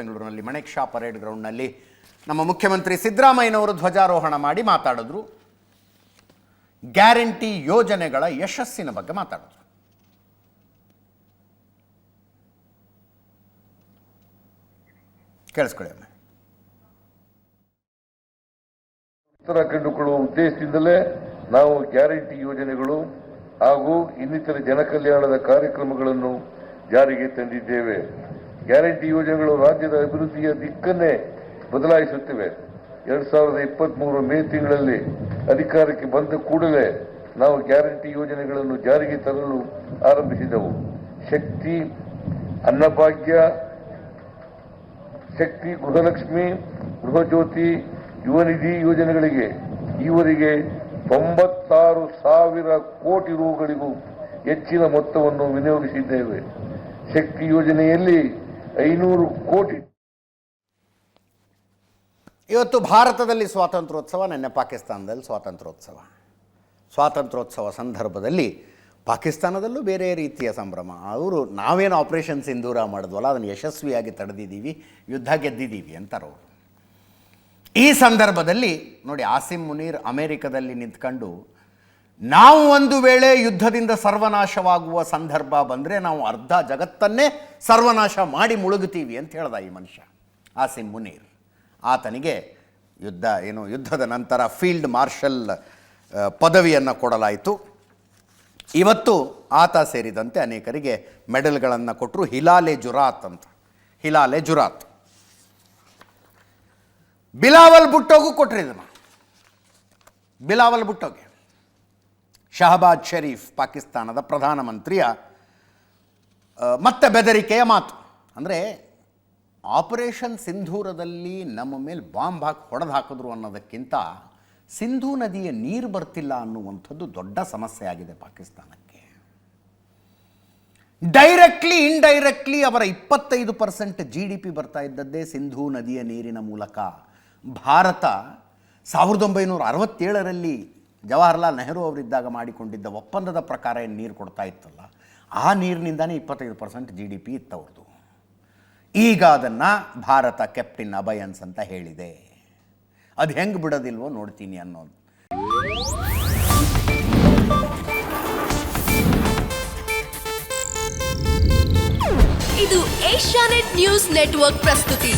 ಬೆಂಗಳೂರಿನಲ್ಲಿ ಮಣೆಕ್ ಶಾ ಪರೇಡ್ ಗ್ರೌಂಡ್ನಲ್ಲಿ ನಮ್ಮ ಮುಖ್ಯಮಂತ್ರಿ ಸಿದ್ದರಾಮಯ್ಯನವರು ಧ್ವಜಾರೋಹಣ ಮಾಡಿ ಮಾತಾಡಿದ್ರು. ಗ್ಯಾರಂಟಿ ಯೋಜನೆಗಳ ಯಶಸ್ಸಿನ ಬಗ್ಗೆ ಮಾತಾಡಿದ್ರು. ಕೇಳಿಸ್ಕೊಳ್ಳಿ ಕಂಡುಕೊಳ್ಳುವ ಉದ್ದೇಶದಿಂದಲೇ ನಾವು ಗ್ಯಾರಂಟಿ ಯೋಜನೆಗಳು ಹಾಗೂ ಇನ್ನಿತರ ಜನಕಲ್ಯಾಣದ ಕಾರ್ಯಕ್ರಮಗಳನ್ನು ಜಾರಿಗೆ ತಂದಿದ್ದೇವೆ. ಗ್ಯಾರಂಟಿ ಯೋಜನೆಗಳು ರಾಜ್ಯದ ಅಭಿವೃದ್ಧಿಯ ದಿಕ್ಕನ್ನೇ ಬದಲಾಯಿಸುತ್ತಿವೆ. ಎರಡ್ ಸಾವಿರದ ಇಪ್ಪತ್ಮೂರು ಮೇ ತಿಂಗಳಲ್ಲಿ ಅಧಿಕಾರಕ್ಕೆ ಬಂದ ಕೂಡಲೇ ನಾವು ಗ್ಯಾರಂಟಿ ಯೋಜನೆಗಳನ್ನು ಜಾರಿಗೆ ತರಲು ಆರಂಭಿಸಿದೆವು. ಶಕ್ತಿ, ಅನ್ನಭಾಗ್ಯ, ಶಕ್ತಿ, ಗೃಹಲಕ್ಷ್ಮಿ, ಗೃಹಜ್ಯೋತಿ, ಯುವನಿಧಿ ಯೋಜನೆಗಳಿಗೆ ಈವರೆಗೆ ತೊಂಬತ್ತಾರು ಸಾವಿರ ಕೋಟಿ ರೂಗಳಿಗೂ ಹೆಚ್ಚಿನ ಮೊತ್ತವನ್ನು ವಿನಿಯೋಗಿಸಿದ್ದೇವೆ. ಶಕ್ತಿ ಯೋಜನೆಯಲ್ಲಿ ಐನೂರು ಕೋಟಿ. ಇವತ್ತು ಭಾರತದಲ್ಲಿ ಸ್ವಾತಂತ್ರ್ಯೋತ್ಸವ, ನೆನ್ನೆ ಪಾಕಿಸ್ತಾನದಲ್ಲಿ ಸ್ವಾತಂತ್ರ್ಯೋತ್ಸವ. ಸ್ವಾತಂತ್ರ್ಯೋತ್ಸವ ಸಂದರ್ಭದಲ್ಲಿ ಪಾಕಿಸ್ತಾನದಲ್ಲೂ ಬೇರೆ ರೀತಿಯ ಸಂಭ್ರಮ. ಅವರು ನಾವೇನು ಆಪರೇಷನ್ ಸಿಂಧೂರ ಮಾಡಿದ್ವಲ್ಲ, ಅದನ್ನು ಯಶಸ್ವಿಯಾಗಿ ತಡೆದಿದ್ದೀವಿ, ಯುದ್ಧ ಗೆದ್ದಿದ್ದೀವಿ ಅಂತಾರೆ ಅವರು. ಈ ಸಂದರ್ಭದಲ್ಲಿ ನೋಡಿ, ಆಸಿಮ್ ಮುನೀರ್ ಅಮೇರಿಕದಲ್ಲಿ ನಿಂತ್ಕೊಂಡು ನಾವು ಒಂದು ವೇಳೆ ಯುದ್ಧದಿಂದ ಸರ್ವನಾಶವಾಗುವ ಸಂದರ್ಭ ಬಂದರೆ ನಾವು ಅರ್ಧ ಜಗತ್ತನ್ನೇ ಸರ್ವನಾಶ ಮಾಡಿ ಮುಳುಗುತ್ತೀವಿ ಅಂತ ಹೇಳ್ದ ಈ ಮನುಷ್ಯ ಆಸಿಮ್ ಮುನೀರ್. ಆತನಿಗೆ ಯುದ್ಧ, ಏನು, ಯುದ್ಧದ ನಂತರ ಫೀಲ್ಡ್ ಮಾರ್ಷಲ್ ಪದವಿಯನ್ನು ಕೊಡಲಾಯಿತು. ಇವತ್ತು ಆತ ಸೇರಿದಂತೆ ಅನೇಕರಿಗೆ ಮೆಡಲ್ಗಳನ್ನು ಕೊಟ್ಟರು ಹಿಲಾಲೆ ಜುರಾತ್ ಅಂತ. ಹಿಲಾಲೆ ಜುರಾತ್. ಬಿಲಾವಲ್ ಬುಟ್ಟೋಗು ಕೊಟ್ಟರು ಇದನ್ನು. ಬಿಲಾವಲ್ ಬುಟ್ಟೋಗೆ ಶಹಬಾಜ್ ಷರೀಫ್ ಪಾಕಿಸ್ತಾನದ ಪ್ರಧಾನಮಂತ್ರಿಯ ಮತ್ತೆ ಬೆದರಿಕೆಯ ಮಾತು. ಅಂದರೆ ಆಪರೇಷನ್ ಸಿಂಧೂರದಲ್ಲಿ ನಮ್ಮ ಮೇಲೆ ಬಾಂಬ್ ಹಾಕಿ ಹೊಡೆದು ಹಾಕಿದ್ರು ಅನ್ನೋದಕ್ಕಿಂತ ಸಿಂಧೂ ನದಿಯ ನೀರು ಬರ್ತಿಲ್ಲ ಅನ್ನುವಂಥದ್ದು ದೊಡ್ಡ ಸಮಸ್ಯೆ ಆಗಿದೆ ಪಾಕಿಸ್ತಾನಕ್ಕೆ. ಡೈರೆಕ್ಟ್ಲಿ ಇಂಡೈರೆಕ್ಟ್ಲಿ ಅವರ ಇಪ್ಪತ್ತೈದು ಪರ್ಸೆಂಟ್ ಜಿ ಡಿ ಪಿ ಬರ್ತಾ ಇದ್ದದ್ದೇ ಸಿಂಧೂ ನದಿಯ ನೀರಿನ ಮೂಲಕ. ಭಾರತ ಸಾವಿರದ ಒಂಬೈನೂರ ಅರವತ್ತೇಳರಲ್ಲಿ ಜವಾಹರ್ಲಾಲ್ ನೆಹರು ಅವರಿದ್ದಾಗ ಮಾಡಿಕೊಂಡಿದ್ದ ಒಪ್ಪಂದದ ಪ್ರಕಾರ ಏನು ನೀರು ಕೊಡ್ತಾ ಇತ್ತಲ್ಲ, ಆ ನೀರಿನಿಂದನೇ ಇಪ್ಪತ್ತೈದು ಪರ್ಸೆಂಟ್ ಜಿ ಡಿ ಪಿ ಇತ್ತವ್ರದ್ದು ಈಗ ಅದನ್ನು ಭಾರತ ಕೆಪ್ಟಿನ್ ಅಬಯನ್ಸ್ ಅಂತ ಹೇಳಿದೆ. ಅದು ಹೆಂಗೆ ಬಿಡೋದಿಲ್ವೋ ನೋಡ್ತೀನಿ ಅನ್ನೋದು. ಇದು ಏಷ್ಯಾನೆಟ್ ನ್ಯೂಸ್ ನೆಟ್ವರ್ಕ್ ಪ್ರಸ್ತುತಿ.